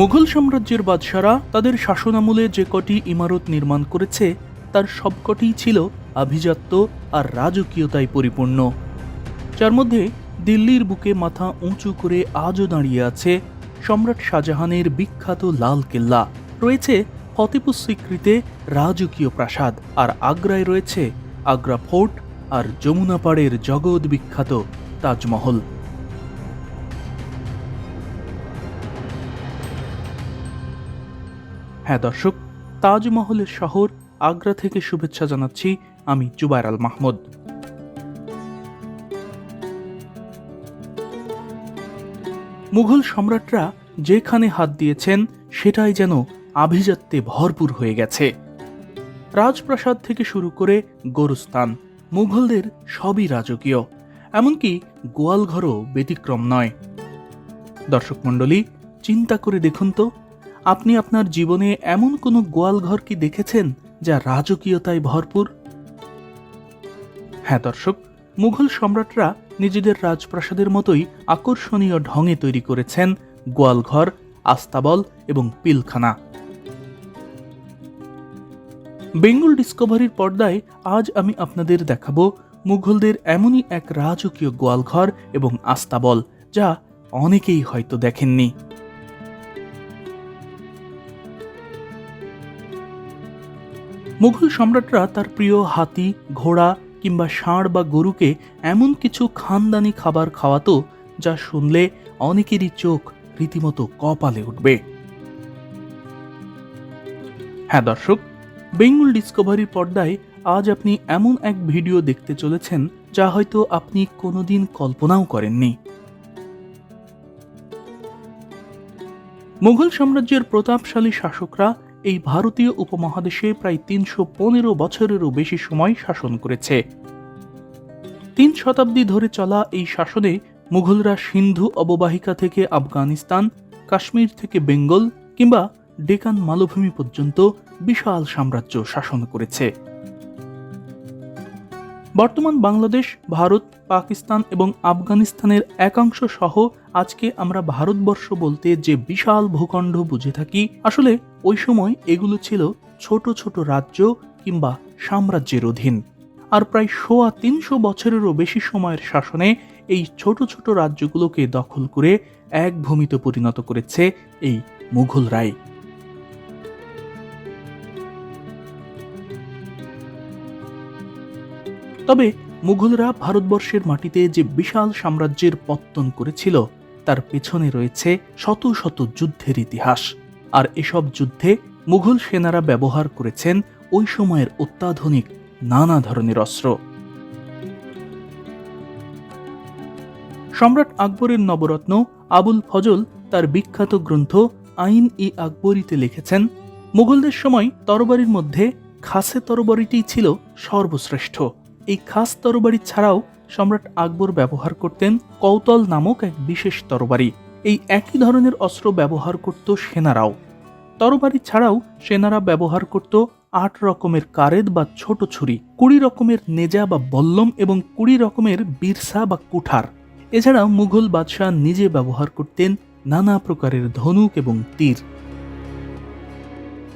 মুঘল সাম্রাজ্যের বাদশারা তাদের শাসনামলে যে কটি ইমারত নির্মাণ করেছে, তার সবকটিই ছিল আভিজাত্য আর রাজকীয়তায় পরিপূর্ণ। যার মধ্যে দিল্লির বুকে মাথা উঁচু করে আজও দাঁড়িয়ে আছে সম্রাট শাহজাহানের বিখ্যাত লাল কেল্লা। রয়েছে ফতেপুর স্বীকৃতে রাজকীয় প্রাসাদ আর আগ্রায় রয়েছে আগ্রা ফোর্ট আর যমুনা পাড়ের জগৎ বিখ্যাত তাজমহল। হ্যাঁ দর্শক, তাজমহলের শহর আগ্রা থেকে শুভেচ্ছা জানাচ্ছি আমি জুবাইর আল মাহমুদ। মুঘল সম্রাটরা যেখানে হাত দিয়েছেন, সেটাই যেন আভিজাত্যে ভরপুর হয়ে গেছে। রাজপ্রাসাদ থেকে শুরু করে গোরস্থান, মুঘলদের সবই রাজকীয়। এমনকি গোয়ালঘরও ব্যতিক্রম নয়। দর্শক মণ্ডলী, চিন্তা করে দেখুন তো আপনি আপনার জীবনে এমন কোনো গোয়ালঘর কি দেখেছেন যা রাজকীয়তায় ভরপুর? হ্যাঁ দর্শক, মুঘল সম্রাটরা নিজেদের রাজপ্রাসাদের মতোই আকর্ষণীয় ঢঙে তৈরি করেছেন গোয়ালঘর আস্তাবল এবং পিলখানা। বেঙ্গল ডিসকভারির পর্দায় আজ আমি আপনাদের দেখাবো মুঘলদের এমনই এক রাজকীয় গোয়ালঘর এবং আস্তাবল যা অনেকেই হয়তো দেখেননি। মুঘল সম্রাটরা তার প্রিয় হাতি, ঘোড়া কিংবা ষাঁড় বা গরুকে এমন কিছু খানদানি খাবার খাওয়াতো যা শুনলে অনেকেরই চোখ রীতিমতো কপালে উঠবে। হ্যাঁ দর্শক, বেঙ্গল ডিসকভারি পর্দায় আজ আপনি এমন এক ভিডিও দেখতে চলেছেন যা হয়তো আপনি কোনোদিন কল্পনাও করেননি। মুঘল সাম্রাজ্যের প্রতাপশালী শাসকরা এই ভারতীয় উপমহাদেশে প্রায় তিনশো পনেরো বছরেরও বেশি সময় শাসন করেছে। তিন শতাব্দী ধরে চলা এই শাসনে মুঘলরা সিন্ধু অববাহিকা থেকে আফগানিস্তান, কাশ্মীর থেকে বেঙ্গল কিংবা ডেকান মালভূমি পর্যন্ত বিশাল সাম্রাজ্য শাসন করেছে। বর্তমান বাংলাদেশ, ভারত, পাকিস্তান এবং আফগানিস্তানের একাংশ সহ আজকে আমরা ভারতবর্ষ বলতে যে বিশাল ভূখণ্ড বুঝে থাকি, আসলে ওই সময় এগুলো ছিল ছোট ছোট রাজ্য কিংবা সাম্রাজ্যের অধীন। আর প্রায় সোয়া তিনশো বছরেরও বেশি সময়ের শাসনে এই ছোট ছোট রাজ্যগুলোকে দখল করে এক ভূমিতে পরিণত করেছে এই মুঘল রায়। তবে মুঘলরা ভারতবর্ষের মাটিতে যে বিশাল সাম্রাজ্যের পত্তন করেছিল, তার পেছনে রয়েছে শত শত যুদ্ধের ইতিহাস। আর এসব যুদ্ধে মুঘল সেনারা ব্যবহার করেছেন ওই সময়ের অত্যাধুনিক নানা ধরনের অস্ত্র। সম্রাট আকবরের নবরত্ন আবুল ফজল তার বিখ্যাত গ্রন্থ আইন ই আকবরীতে লিখেছেন, মুঘলদের সময় তরবারির মধ্যে খাসে তরবারিটি ছিল সর্বশ্রেষ্ঠ। এই খাস তরবারি ছাড়াও সম্রাট আকবর ব্যবহার করতেন কৌতল নামক এক বিশেষ তরবারি। এই একই ধরনের অস্ত্র ব্যবহার করত সেনারাও। তরবারি ছাড়াও সেনারা ব্যবহার করত আট রকমের কারেদ বা ছোট ছুরি, কুড়ি রকমের নেজা বা বল্লম এবং কুড়ি রকমের বিরসা বা কুঠার। এছাড়া মুঘল বাদশাহ নিজে ব্যবহার করতেন নানা প্রকারের ধনুক এবং তীর।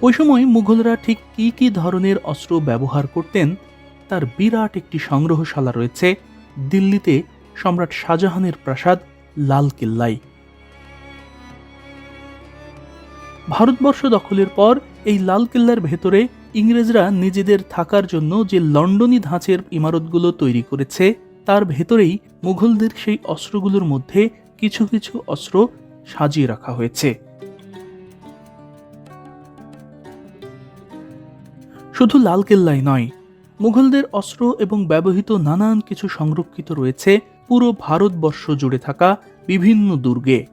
ওই সময় মুঘলরা ঠিক কি কি ধরনের অস্ত্র ব্যবহার করতেন তার বিরাট একটি সংগ্রহশালা রয়েছে দিল্লিতে সম্রাট শাহজাহানের প্রাসাদ লাল কিল্লাই ভারতবর্ষ দখলের পর এই লাল কিল্লার ভেতরে ইংরেজরা নিজেদের থাকার জন্য যে লন্ডনী ধাঁচের ইমারতগুলো তৈরি করেছে, তার ভেতরেই মুঘলদের সেই অস্ত্রগুলোর মধ্যে কিছু কিছু অস্ত্র সাজিয়ে রাখা হয়েছে। শুধু লাল কেল্লাই নয় মুঘলদের অস্ত্র এবং ব্যবহৃত নানান কিছু সংরক্ষিত রয়েছে পুরো ভারতবর্ষ জুড়ে থাকা বিভিন্ন দুর্গে।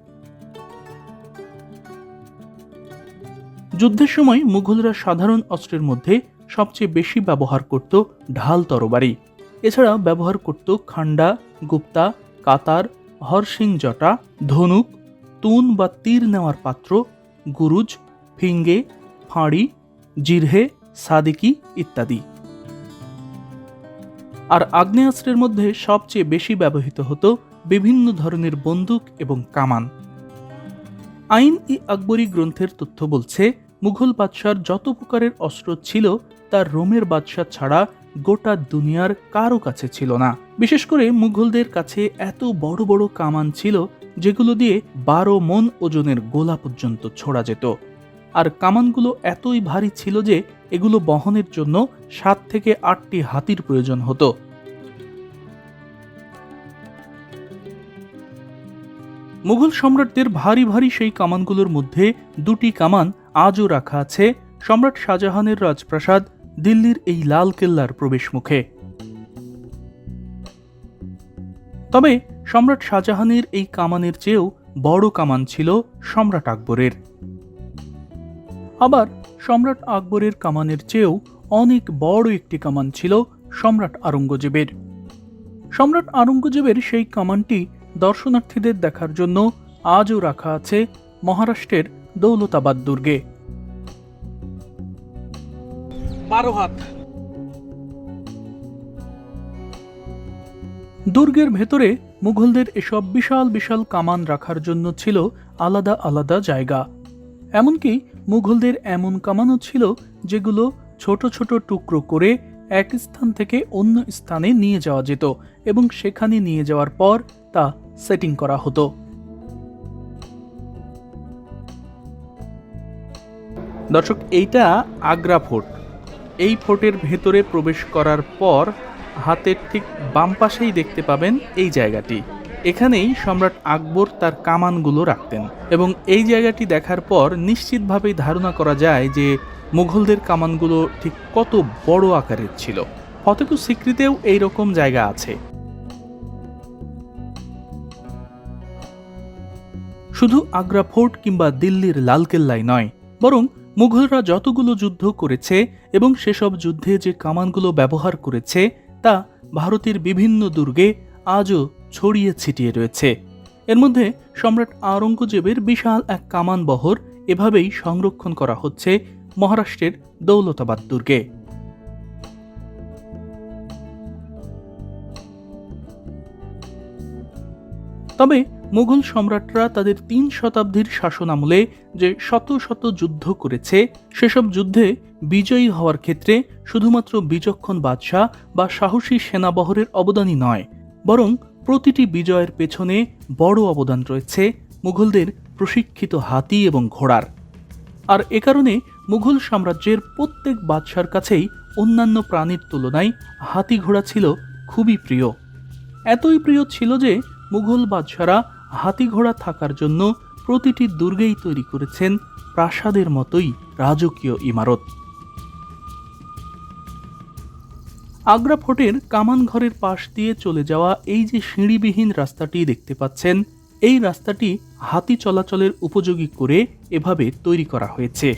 যুদ্ধের সময় মুঘলরা সাধারণ অস্ত্রের মধ্যে সবচেয়ে বেশি ব্যবহার করত ঢাল তরবারি। এছাড়া ব্যবহার করত খান্ডা, গুপ্তা, কাতার, হরসিং জটা, ধনুক, তুন বা তীর নেওয়ার পাত্র, গুরুজ, ফিঙ্গে, ফাঁড়ি, জিরহে, সাদিকি ইত্যাদি। আর আগ্নেয়াস্ত্রের মধ্যে সবচেয়ে বেশি ব্যবহৃত হতো বিভিন্ন ধরনের বন্দুক এবং কামান। আইন ই আকবরী গ্রন্থের তথ্য বলছে, মুঘল বাদশার যত প্রকারের অস্ত্র ছিল, তার রোমের বাদশাহ ছাড়া গোটা দুনিয়ার কারও কাছে ছিল না। বিশেষ করে মুঘলদের কাছে এত বড় বড় কামান ছিল, যেগুলো দিয়ে বারো মন ওজনের গোলা পর্যন্ত ছোড়া যেত। আর কামানগুলো এতই ভারী ছিল যে এগুলো বহনের জন্য সাত থেকে আটটি হাতির প্রয়োজন হতো। মুঘল সম্রাটদের ভারী ভারী সেই কামানগুলোর মধ্যে দুটি কামান আজও রাখা আছে, সম্রাট শাহজাহানের রাজপ্রাসাদ, দিল্লির এই লাল কেল্লার প্রবেশ মুখে তবে সম্রাট শাহজাহানের এই কামানের চেয়েও বড় কামান ছিল সম্রাট আকবরের। আবার সম্রাট আকবরের কামানের চেয়েও অনেক বড় একটি কামান ছিল সম্রাট আরঙ্গজেবের সম্রাট আরঙ্গজেবের সেই কামানটি দর্শনার্থীদের দেখার জন্য আজও রাখা আছে মহারাষ্ট্রের দৌলতাবাদ দুর্গে। বারো হাত। দুর্গের ভেতরে মুঘলদের এসব বিশাল বিশাল কামান রাখার জন্য ছিল আলাদা আলাদা জায়গা। এমনকি মুঘলদের এমন কামানো ছিল যেগুলো ছোট ছোট টুকরো করে এক স্থান থেকে অন্য স্থানে নিয়ে যাওয়া যেত এবং সেখানে নিয়ে যাওয়ার পর তা সেটিং করা হতো। দর্শক, এইটা আগ্রা ফোর্ট। এই ফোর্টের ভেতরে প্রবেশ করার পর হাতের ঠিক বাম পাশেই দেখতে পাবেন এই জায়গাটি। এখানেই সম্রাট আকবর তার কামানগুলো রাখতেন এবং এই জায়গাটি দেখার পর নিশ্চিতভাবেই ধারণা করা যায় যে মুঘলদের কামানগুলো ঠিক কত বড় আকারের ছিল। ফতেপুর সিক্রিতেও এই রকম জায়গা আছে। শুধু আগ্রা ফোর্ট কিংবা দিল্লির লালকেল্লায় নয়, বরং মুঘলরা যতগুলো যুদ্ধ করেছে এবং সেসব যুদ্ধে যে কামানগুলো ব্যবহার করেছে, তা ভারতের বিভিন্ন দুর্গে আজও ছড়িয়ে ছিটিয়ে রয়েছে। এর মধ্যে সম্রাট আওরঙ্গজেবের বিশাল এক কামান বহর এভাবেই সংরক্ষণ করা হচ্ছে মহারাষ্ট্রের দৌলতাবাদ দুর্গে। তবে মুঘল সম্রাটরা তাদের তিন শতাব্দীর শাসন আমলে যে শত শত যুদ্ধ করেছে, সেসব যুদ্ধে বিজয়ী হওয়ার ক্ষেত্রে শুধুমাত্র বিচক্ষণ বাদশাহ বা সাহসী সেনাবহরের অবদানই নয়, বরং প্রতিটি বিজয়ের পেছনে বড় অবদান রয়েছে মুঘলদের প্রশিক্ষিত হাতি এবং ঘোড়ার। আর এ কারণে মুঘল সাম্রাজ্যের প্রত্যেক বাদশার কাছেই অন্যান্য প্রাণীর তুলনায় হাতি ঘোড়া ছিল খুবই প্রিয়। এতই প্রিয় ছিল যে মুঘল বাদশারা হাতি ঘোড়া থাকার জন্য প্রতিটি দুর্গেই তৈরি করেছেন প্রাসাদের মতোই রাজকীয় ইমারত। আগ্রা ফোর্টের কামান ঘরের পাশ দিয়ে চলে যাওয়া এই যে সিঁড়িবিহীন রাস্তাটি দেখতে পাচ্ছেন, এই রাস্তাটি হাতি চলাচলের উপযোগী করে এভাবে তৈরি করা হয়েছে।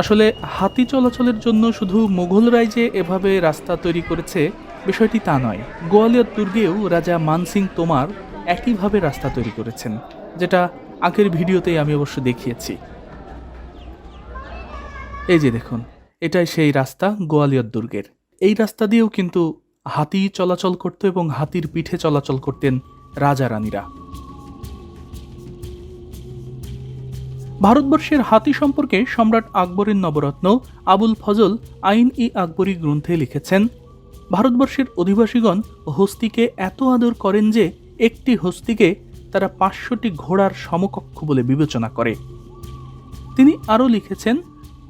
আসলে হাতি চলাচলের জন্য শুধু মোগলরাই যে এভাবে রাস্তা তৈরি করেছে বিষয়টি তা নয়। গোয়ালিয়র দুর্গেও রাজা মানসিং তোমার একইভাবে রাস্তা তৈরি করেছেন, যেটা আগের ভিডিওতেই আমি অবশ্য দেখিয়েছি। এই যে দেখুন, এটাই সেই রাস্তা গোয়ালিয়র দুর্গের। এই রাস্তা দিয়েও কিন্তু হাতি চলাচল করত এবং হাতির পিঠে চলাচল করতেন রাজা রানীরা। ভারতবর্ষের হাতি সম্পর্কে সম্রাট আকবরের নবরত্ন আবুল ফজল আইন ই আকবরী গ্রন্থে লিখেছেন, ভারতবর্ষের অধিবাসীগণ হস্তিকে এত আদর করেন যে একটি হস্তিকে তারা পাঁচশোটি ঘোড়ার সমকক্ষ বলে বিবেচনা করে। তিনি আরও লিখেছেন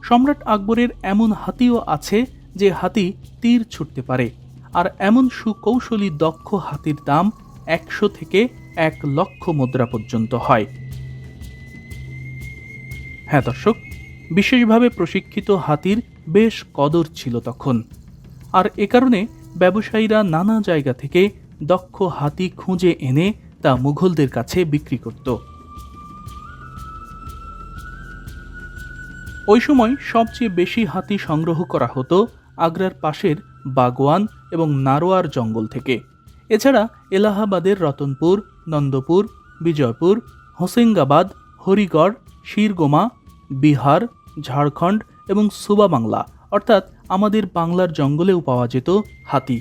সম্রাট আকবরের এমন হাতিও আছে যে হাতি তীর ছুটতে পারে, আর এমন সুকৌশলী দক্ষ হাতির দাম একশো থেকে এক লক্ষ মুদ্রা পর্যন্ত হয়। হ্যাঁ দর্শক, বিশেষভাবে প্রশিক্ষিত হাতির বেশ কদর ছিল তখন, আর এ কারণে ব্যবসায়ীরা নানা জায়গা থেকে দক্ষ হাতি খুঁজে এনে তা মুঘলদের কাছে বিক্রি করত। ওই সময় সবচেয়ে বেশি হাতি সংগ্রহ করা হতো আগ্রার পাশের বাগওয়ান এবং নারোয়ার জঙ্গল থেকে। এছাড়া এলাহাবাদের রতনপুর, নন্দপুর, বিজয়পুর হোসেঙ্গাবাদ হরিগড়, শিরগোমা, বিহার, ঝাড়খণ্ড এবং সুবা বাংলা অর্থাৎ আমাদের বাংলার জঙ্গলেও পাওয়া যেত হাতি।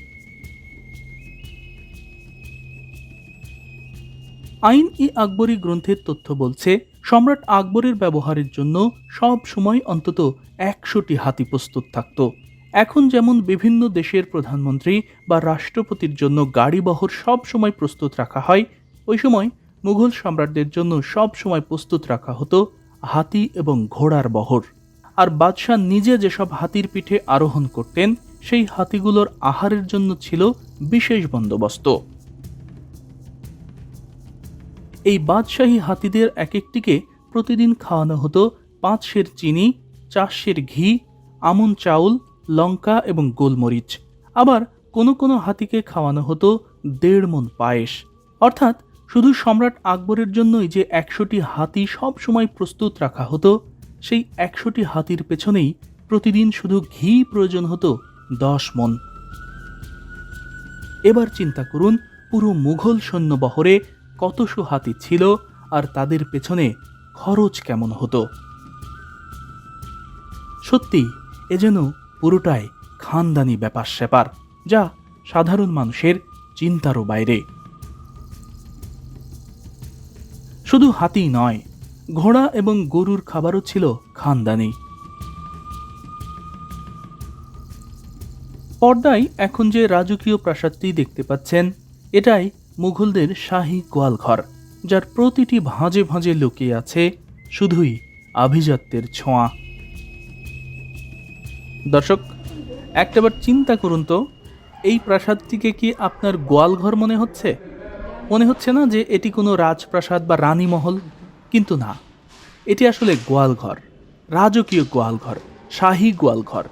আইন ই আকবরী গ্রন্থের তথ্য বলছে সম্রাট আকবরের ব্যবহারের জন্য সব সময় অন্তত একশোটি হাতি প্রস্তুত থাকত। এখন যেমন বিভিন্ন দেশের প্রধানমন্ত্রী বা রাষ্ট্রপতির জন্য গাড়ি বহর সব সময় প্রস্তুত রাখা হয়, ওই সময় মুঘল সম্রাটদের জন্য সব সময় প্রস্তুত রাখা হতো হাতি এবং ঘোড়ার বহর। আর বাদশাহ নিজে যেসব হাতির পিঠে আরোহণ করতেন, সেই হাতিগুলোর আহারের জন্য ছিল বিশেষ বন্দোবস্ত। এই বাদশাহী হাতিদের এক একটিকে প্রতিদিন খাওয়ানো হতো পাঁচ সের চিনি চার সের ঘি, আমন চাউল, লঙ্কা এবং গোলমরিচ। আবার কোনো কোনো হাতিকে খাওয়ানো হতো দেড় মন পায়েস। অর্থাৎ শুধু সম্রাট আকবরের জন্যই যে একশোটি হাতি সব সময় প্রস্তুত রাখা হতো, সেই একশোটি হাতির পেছনেই প্রতিদিন শুধু ঘি প্রয়োজন হতো দশ মন এবার চিন্তা করুন, পুরো মুঘল সৈন্যবহরে কতশো হাতি ছিল আর তাদের পেছনে খরচ কেমন হতো। সত্যি, এ যেন পুরোটাই খানদানি ব্যাপার স্যাপার যা সাধারণ মানুষের চিন্তারও বাইরে। শুধু হাতি নয়, ঘোড়া এবং গরুর খাবারও ছিল খানদানি। পর্দায় এখন যে রাজকীয় প্রাসাদটি দেখতে পাচ্ছেন, এটাই মুঘলদের শাহী গোয়ালঘর, যার প্রতিটি ভাঁজে ভাঁজে লুকিয়ে আছে শুধুই আভিজাত্যের ছোঁয়া। দর্শক একটাবার চিন্তা করুন তো, এই প্রাসাদটিকে কি আপনার গোয়ালঘর মনে হচ্ছে? মনে হচ্ছে না যে এটি কোনো রাজপ্রাসাদ বা রানীমহল? কিন্তু না, এটি আসলে গোয়ালঘর, রাজকীয় গোয়ালঘর, শাহী গোয়ালঘর।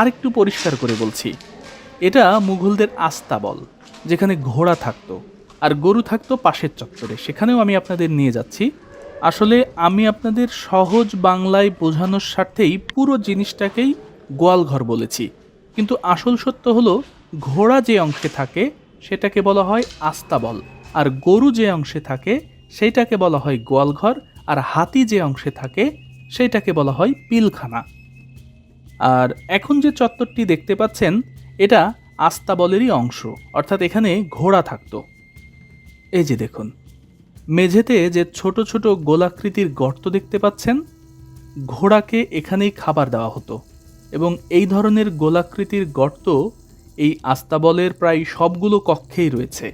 আরেকটু পরিষ্কার করে বলছি, এটা মুঘলদের আস্তাবল, যেখানে ঘোড়া থাকতো। আর গরু থাকতো পাশের চত্বরে। সেখানেও আমি আপনাদের নিয়ে যাচ্ছি। আসলে আমি আপনাদের সহজ বাংলায় বোঝানোর স্বার্থেই পুরো জিনিসটাকেই গোয়ালঘর বলেছি। কিন্তু আসল সত্য হলো, ঘোড়া যে অংশে থাকে, সেটাকে বলা হয় আস্তাবল। আর গরু যে অংশে থাকে, সেইটাকে বলা হয় গোয়ালঘর। আর হাতি যে অংশে থাকে, সেইটাকে বলা হয় পিলখানা। আর এখন যে চত্বরটি দেখতে পাচ্ছেন, এটা আস্তাবলেরই অংশ। অর্থাৎ এখানে ঘোড়া থাকতো। এই যে দেখুন, মেঝেতে যে ছোট ছোট গোলাকৃতির গর্ত দেখতে পাচ্ছেন, ঘোড়াকে এখানেই খাবার দেওয়া হতো এবং এই ধরনের গোলাকৃতির গর্ত এই আস্তাবলের প্রায় সবগুলো কক্ষেই রয়েছে।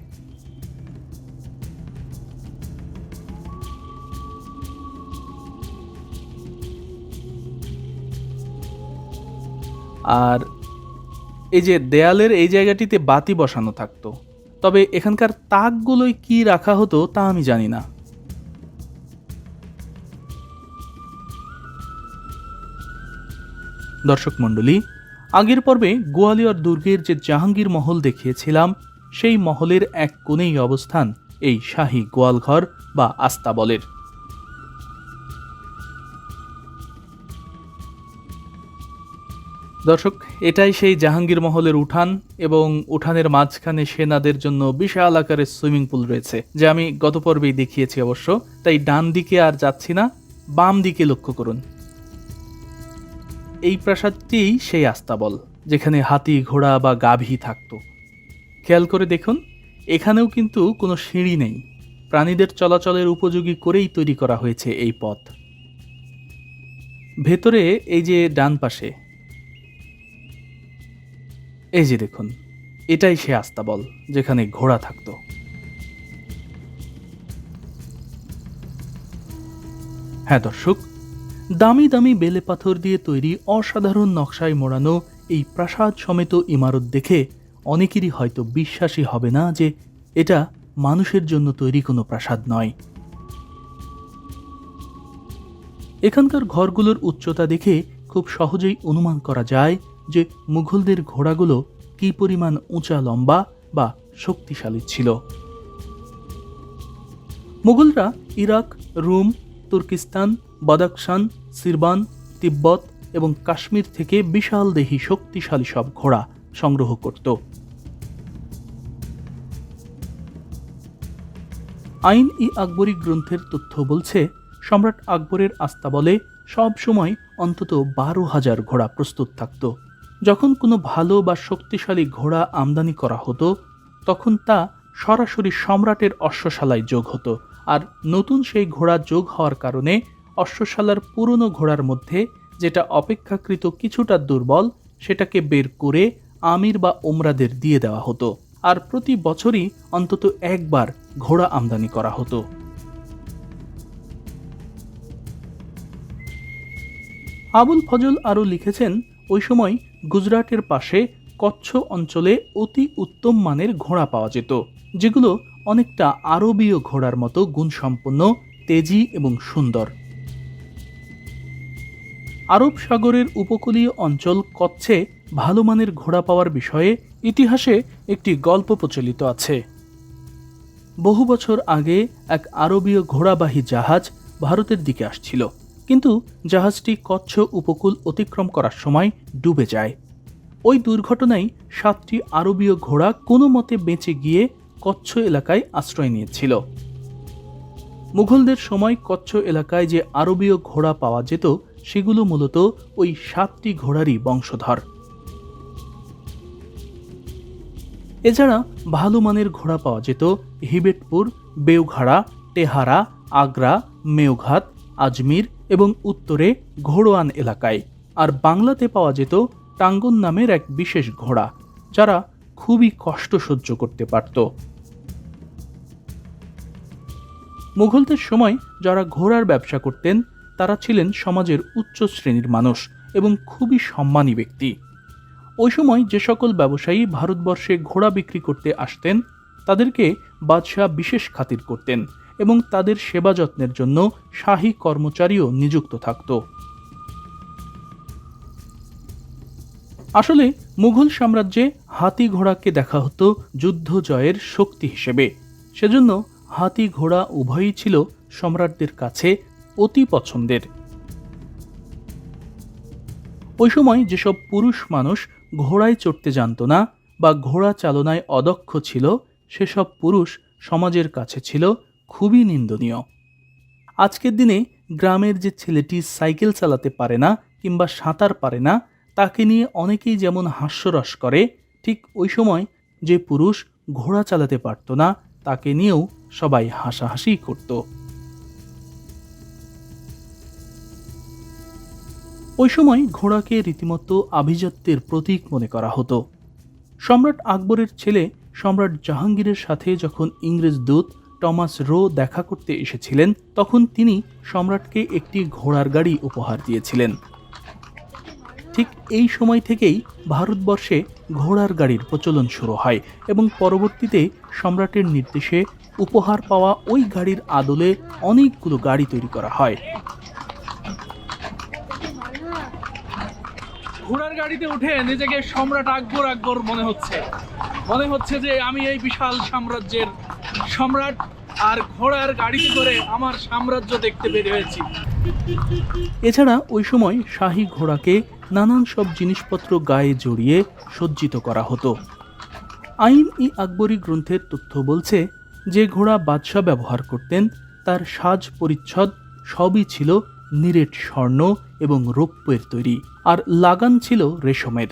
আর এই যে দেয়ালের এই জায়গাটিতে বাতি বসানো থাকতো। তবে এখানকার তাকগুলোই কি রাখা হতো তা আমি জানি না। দর্শক মণ্ডলী, আগের পর্বে গোয়ালিয়র দুর্গের যে জাহাঙ্গীর মহল দেখিয়েছিলাম, সেই মহলের এক কোণেই অবস্থান এই শাহী গোয়ালঘর বা আস্তাবলের। দর্শক, এটাই সেই জাহাঙ্গীর মহলের উঠান এবং উঠানের মাঝখানে সেনাদের জন্য বিশাল আকারের সুইমিং পুল রয়েছে, যা আমি গত পর্বেই দেখিয়েছি অবশ্য। তাই ডান দিকে আর যাচ্ছি না, বাম দিকে লক্ষ্য করুন। এই প্রাসাদটিই সেই আস্তাবল, যেখানে হাতি, ঘোড়া বা গাভী থাকতো। খেয়াল করে দেখুন, এখানেও কিন্তু কোনো সিঁড়ি নেই। প্রাণীদের চলাচলের উপযোগী করেই তৈরি করা হয়েছে এই পথ। ভেতরে এই যে ডান পাশে এই যে দেখুন, এটাই সে আস্তাবল যেখানে ঘোড়া থাকতো। হ্যাঁ দর্শক, দামি দামি বেলে পাথর দিয়ে তৈরি অসাধারণ নকশায় মোড়ানো এই প্রাসাদ সমেত ইমারত দেখে অনেকেরই হয়তো বিশ্বাসই হবে না যে এটা মানুষের জন্য তৈরি কোনো প্রাসাদ নয়। এখানকার ঘরগুলোর উচ্চতা দেখে খুব সহজেই অনুমান করা যায় যে মুঘলদের ঘোড়াগুলো কী পরিমাণ উঁচা লম্বা বা শক্তিশালী ছিল। মুঘলরা Iraq, Rome, Turkestan Badakhshan Shirvan, তিব্বত এবং কাশ্মীর থেকে বিশাল দেহী শক্তিশালী সব ঘোড়া সংগ্রহ করত। আইন ই আকবরী গ্রন্থের তথ্য বলছে, সম্রাট আকবরের আস্তাবলে সব সময় অন্তত বারো হাজার ঘোড়া প্রস্তুত থাকত। যখন কোনো ভালো বা শক্তিশালী ঘোড়া আমদানি করা হতো, তখন তা সরাসরি সম্রাটের অশ্বশালায় যোগ হতো। আর নতুন সেই ঘোড়া যোগ হওয়ার কারণে অশ্বশালার পুরনো ঘোড়ার মধ্যে যেটা অপেক্ষাকৃত কিছুটা দুর্বল, সেটাকে বের করে আমির বা ওমরাদের দিয়ে দেওয়া হতো। আর প্রতি বছরই অন্তত একবার ঘোড়া আমদানি করা হতো। আবুল ফজল আরও লিখেছেন, ওই সময় গুজরাটের পাশে কচ্ছ অঞ্চলে অতি উত্তম মানের ঘোড়া পাওয়া যেত, যেগুলো অনেকটা আরবীয় ঘোড়ার মতো গুণসম্পন্ন, তেজি এবং সুন্দর। আরব সাগরের উপকূলীয় অঞ্চল কচ্ছে ভালো মানের ঘোড়া পাওয়ার বিষয়ে ইতিহাসে একটি গল্প প্রচলিত আছে। বহু বছর আগে এক আরবীয় ঘোড়াবাহী জাহাজ ভারতের দিকে আসছিল। কিন্তু জাহাজটি কচ্ছ উপকূল অতিক্রম করার সময় ডুবে যায়। ওই দুর্ঘটনায় সাতটি আরবীয় ঘোড়া কোনো মতে বেঁচে গিয়ে কচ্ছ এলাকায় আশ্রয় নিয়েছিল। মুঘলদের সময় কচ্ছ এলাকায় যে আরবীয় ঘোড়া পাওয়া যেত, সেগুলো মূলত ওই সাতটি ঘোড়ারই বংশধর। এছাড়া ভালো মানের ঘোড়া পাওয়া যেত হিবেটপুর, বেউঘাড়া টেহারা আগ্রা মেওঘাত আজমির এবং উত্তরে ঘোড়োয়ান এলাকায়। আর বাংলাতে পাওয়া যেত টাঙ্গন নামের এক বিশেষ ঘোড়া, যারা খুবই কষ্ট সহ্য করতে পারত। মুঘলদের সময় যারা ঘোড়ার ব্যবসা করতেন, তারা ছিলেন সমাজের উচ্চ শ্রেণির মানুষ এবং খুবই সম্মানী ব্যক্তি। ওই সময় যে সকল ব্যবসায়ী ভারতবর্ষে ঘোড়া বিক্রি করতে আসতেন, তাদেরকে বাদশাহ বিশেষ খাতির করতেন। এবং তাদের সেবা যত্নের জন্য শাহী কর্মচারীও নিযুক্ত থাকত। আসলে মুঘল সাম্রাজ্যে হাতি ঘোড়াকে দেখা হতো যুদ্ধ জয়ের শক্তি হিসেবে। সেজন্য হাতি ঘোড়া উভয়ই ছিল সম্রাটদের কাছে অতি পছন্দের। ওই সময় যেসব পুরুষ মানুষ ঘোড়ায় চড়তে জানত না বা ঘোড়া চালনায় অদক্ষ ছিল, সেসব পুরুষ সমাজের কাছে ছিল খুবই নিন্দনীয়। আজকের দিনে গ্রামের যে ছেলেটি সাইকেল চালাতে পারে না কিংবা সাঁতার পারে না, তাকে নিয়ে অনেকেই যেমন হাস্যরস করে, ঠিক ওই সময় যে পুরুষ ঘোড়া চালাতে পারত না, তাকে নিয়েও সবাই হাসাহাসি করত। ওই সময় ঘোড়াকে রীতিমতো আভিজাত্যের প্রতীক মনে করা হতো। সম্রাট আকবরের ছেলে সম্রাট জাহাঙ্গীরের সাথে যখন ইংরেজ দূত টমাস রো দেখা করতে এসেছিলেন, তখন তিনি সম্রাটকে একটি ঘোড়ার গাড়ি উপহার দিয়েছিলেন। ঠিক এই সময় থেকেই ভারতবর্ষে ঘোড়ার গাড়ির প্রচলন শুরু হয় এবং পরবর্তীতে সম্রাটের নির্দেশে উপহার পাওয়া ওই গাড়ির আদলে অনেকগুলো গাড়ি তৈরি করা হয়। ঘোড়ার গাড়িতে উঠে নিজেকে সম্রাট আকবর আকবর মনে হচ্ছে। মনে হচ্ছে যে আমি এই বিশাল সাম্রাজ্যের সম্রাট আর ঘোড়ার গাড়িতে করে আমার সাম্রাজ্য দেখতে বের হয়েছি। এছাড়া ওই সময় শাহী ঘোড়াকে নানান সব জিনিসপত্র গায়ে জড়িয়ে সজ্জিত করা হতো। আইন ই আকবরী গ্রন্থের তথ্য বলছে, যে ঘোড়া বাদশাহ ব্যবহার করতেন, তার সাজ পরিচ্ছদ সবই ছিল নিরেট স্বর্ণ এবং রৌপ্যের তৈরি, আর লাগান ছিল রেশমের।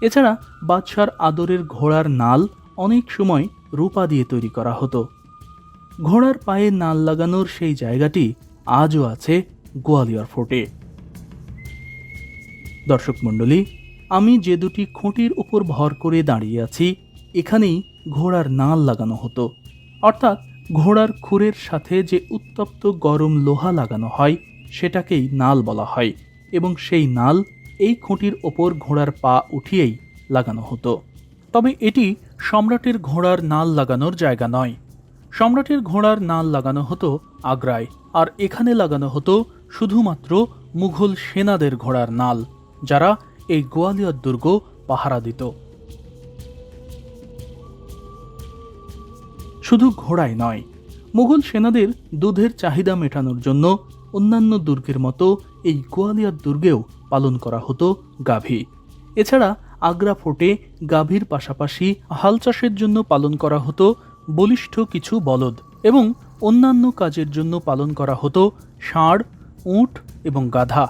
এছাড়া বাদশার আদরের ঘোড়ার নাল অনেক সময় রূপা দিয়ে তৈরি করা হতো। ঘোড়ার পায়ে নাল লাগানোর সেই জায়গাটি আজও আছে গোয়ালিয়র ফোর্টে। দর্শক মণ্ডলী, আমি যে দুটি খুঁটির উপর ভর করে দাঁড়িয়ে আছি, এখানেই ঘোড়ার নাল লাগানো হতো। অর্থাৎ ঘোড়ার খুরের সাথে যে উত্তপ্ত গরম লোহা লাগানো হয়, সেটাকেই নাল বলা হয় এবং সেই নাল এই খুঁটির ওপর ঘোড়ার পা উঠিয়েই লাগানো হতো। তবে এটি সম্রাটের ঘোড়ার নাল লাগানোর জায়গা নয়। সম্রাটের ঘোড়ার নাল লাগানো হতো আগ্রায়, আর এখানে লাগানো হতো শুধুমাত্র মুঘল সেনাদের ঘোড়ার নাল, যারা এই গোয়ালিয়র দুর্গ পাহারা দিত। শুধু ঘোড়ায় নয়, মুঘল সেনাদের দুধের চাহিদা মেটানোর জন্য অন্যান্য দুর্গের মতো এই গোয়ালিয়র দুর্গেও পালন করা হতো গাভী। এছাড়া আগ্রা ফোর্টে গাভীর পাশাপাশি হাল চাষের জন্য পালন করা হতো বলিষ্ঠ কিছু বলদ এবং অন্যান্য কাজের জন্য পালন করা হতো ষাঁড়, উট এবং গাধা।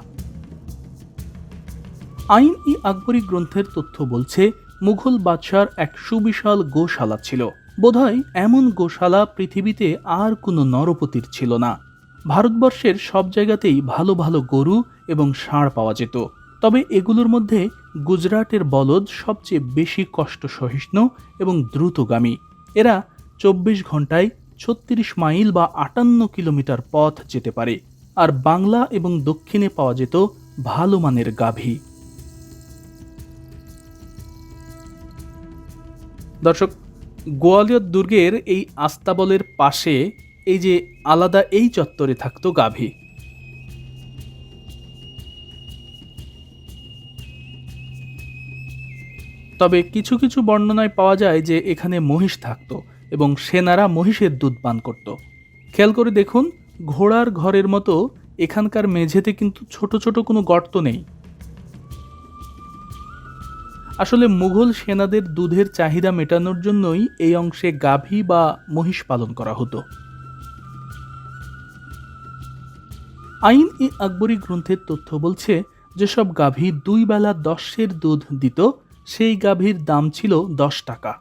আইন ই আকবরী গ্রন্থের তথ্য বলছে, মুঘল বাদশার এক সুবিশাল গোশালা ছিল। বোধহয় এমন গোশালা পৃথিবীতে আর কোনো নরপতির ছিল না। ভারতবর্ষের সব জায়গাতেই ভালো ভালো গরু এবং ষাঁড় পাওয়া যেত। তবে এগুলোর মধ্যে গুজরাটের বলদ সবচেয়ে বেশি কষ্ট সহিষ্ণু এবং দ্রুতগামী। এরা চব্বিশ ঘন্টায় ছত্রিশ মাইল বা আটান্ন কিলোমিটার পথ যেতে পারে, আর বাংলা এবং দক্ষিণে পাওয়া যেত ভালো মানের গাভী। দর্শক, গোয়ালিয়র দুর্গের এই আস্তাবলের পাশে এই যে আলাদা এই চত্বরে থাকতো গাভী। তবে কিছু কিছু বর্ণনায় পাওয়া যায় যে এখানে মহিষ থাকতো এবং সেনারা মহিষের দুধ পান করত। খেয়াল করে দেখুন, ঘোড়ার ঘরের মতো এখানকার মেঝেতে কিন্তু ছোট ছোট কোনো গর্ত নেই। আসলে মুঘল সেনাদের দুধের চাহিদা মেটানোর জন্যই এই অংশে গাভী বা মহিষ পালন করা হতো। আইন ই আকবরী গ্রন্থের তথ্য বলছে, যেসব গাভী দুই বেলা দশের দুধ দিত সেই গাভীর দাম ছিল দশ টাকা।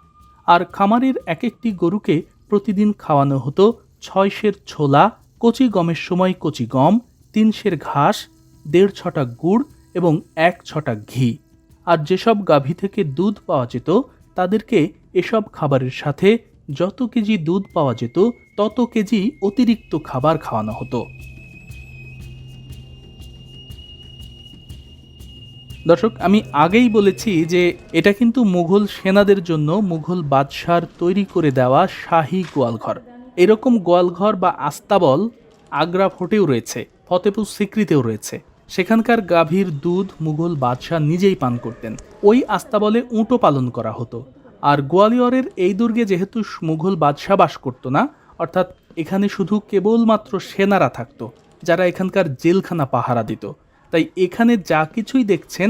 আর খামারের এক একটি গরুকে প্রতিদিন খাওয়ানো হতো ছয় সের ছোলা, কচি গমের সময় কচি গম, তিন সের ঘাস, দেড় ছটা গুড় এবং এক ছটা ঘি। আর যেসব গাভী থেকে দুধ পাওয়া যেত, তাদেরকে এসব খাবারের সাথে যত কেজি দুধ পাওয়া যেত, তত কেজি অতিরিক্ত খাবার খাওয়ানো হতো। দর্শক, আমি আগেই বলেছি যে এটা কিন্তু মুঘল সেনাদের জন্য মুঘল বাদশার তৈরি করে দেওয়া শাহী গোয়ালঘর। এরকম গোয়ালঘর বা আস্তাবল আগ্রা ফোর্টেও রয়েছে, ফতেপুর সিক্রিতেও রয়েছে। সেখানকার গাভীর দুধ মুঘল বাদশাহ নিজেই পান করতেন। ওই আস্তাবলে উঁটো পালন করা হতো। আর গোয়ালিয়রের এই দুর্গে যেহেতু মুঘল বাদশাহ বাস করতো না, অর্থাৎ এখানে শুধু কেবলমাত্র সেনারা থাকতো, যারা এখানকার জেলখানা পাহারা দিত। তাই এখানে যা কিছুই দেখছেন,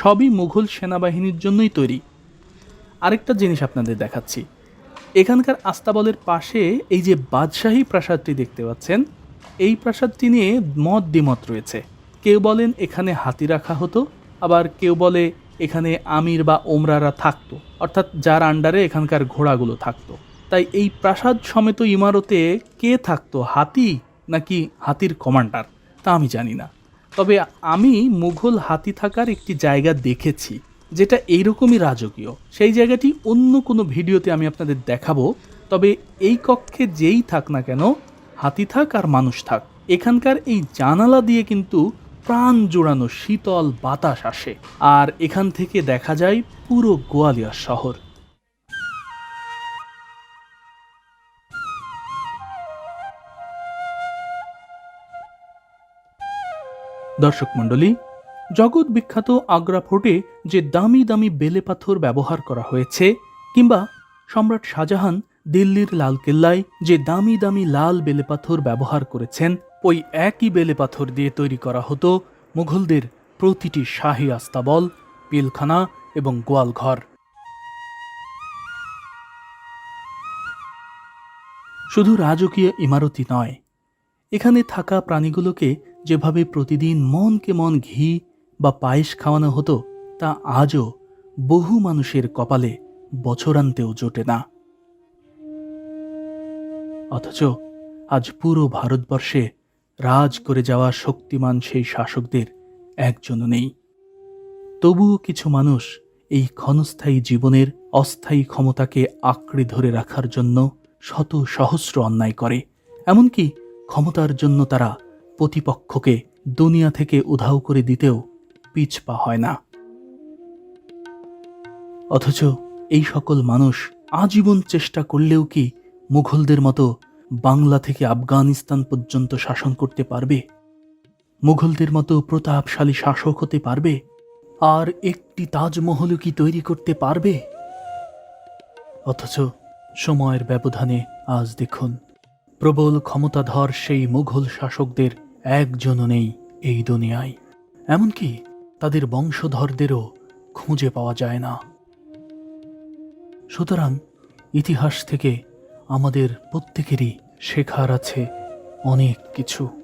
সবই মুঘল সেনাবাহিনীর জন্যই তৈরি। আরেকটা জিনিস আপনাদের দেখাচ্ছি। এখানকার আস্তাবলের পাশে এই যে বাদশাহী প্রাসাদটি দেখতে পাচ্ছেন, এই প্রাসাদটি নিয়ে মত দ্বিমত রয়েছে। কেউ বলেন এখানে হাতি রাখা হতো, আবার কেউ বলে এখানে আমির বা ওমরারা থাকতো, অর্থাৎ যার আন্ডারে এখানকার ঘোড়াগুলো থাকতো। তাই এই প্রাসাদ সমেত ইমারতে কে থাকতো, হাতি নাকি হাতির কমান্ডার, তা আমি জানি না। তবে আমি মুঘল হাতি থাকার একটি জায়গা দেখেছি, যেটা এইরকমই রাজকীয়। সেই জায়গাটি অন্য কোনো ভিডিওতে আমি আপনাদের দেখাবো, তবে এই কক্ষে যেই থাক না কেন, হাতি থাক আর মানুষ থাক। এখানকার এই জানালা দিয়ে কিন্তু প্রাণ জোড়ানো শীতল বাতাস আসে। আর এখান থেকে দেখা যায় পুরো গোয়ালিয়র শহর। দর্শক মণ্ডলী, জগৎ বিখ্যাত আগ্রা ফোর্টে যে দামি দামি বেলে পাথর ব্যবহার করা হয়েছে, কিংবা সম্রাট শাহজাহান দিল্লির লাল কেল্লায় যে দামি দামি লাল বেলে পাথর ব্যবহার করেছেন, ওই একই বেলে পাথর দিয়ে তৈরি করা হতো মুঘলদের প্রতিটি শাহী আস্তাবল, পিলখানা এবং গোয়ালঘর। শুধু রাজকীয় ইমারতি নয়, এখানে থাকা প্রাণীগুলোকে যেভাবে প্রতিদিন মনকে মন ঘি বা পায়েস খাওয়ানো হতো, তা আজও বহু মানুষের কপালে বছরান্তেও জোটে না। অথচ আজ পুরো ভারতবর্ষে রাজ করে যাওয়া শক্তিমান সেই শাসকদের একজনও নেই। তবুও কিছু মানুষ এই ক্ষণস্থায়ী জীবনের অস্থায়ী ক্ষমতাকে আঁকড়ে ধরে রাখার জন্য শত সহস্র অন্যায় করে, এমনকি ক্ষমতার জন্য তারা প্রতিপক্ষকে দুনিয়া থেকে উধাও করে দিতেও পিছপা হয় না। অথচ এই সকল মানুষ আজীবন চেষ্টা করলেও কি মুঘলদের মতো বাংলা থেকে আফগানিস্তান পর্যন্ত শাসন করতে পারবে? মুঘলদের মতো প্রতাপশালী শাসক হতে পারবে? আর একটি তাজমহলও কি তৈরি করতে পারবে? অথচ সময়ের ব্যবধানে আজ দেখুন, প্রবল ক্ষমতাধর সেই মুঘল শাসকদের একজনও নেই এই দুনিয়ায়। এমনকি তাদের বংশধরদেরও খুঁজে পাওয়া যায় না। সুতরাং ইতিহাস থেকে আমাদের প্রত্যেকেরই শেখার আছে অনেক কিছু।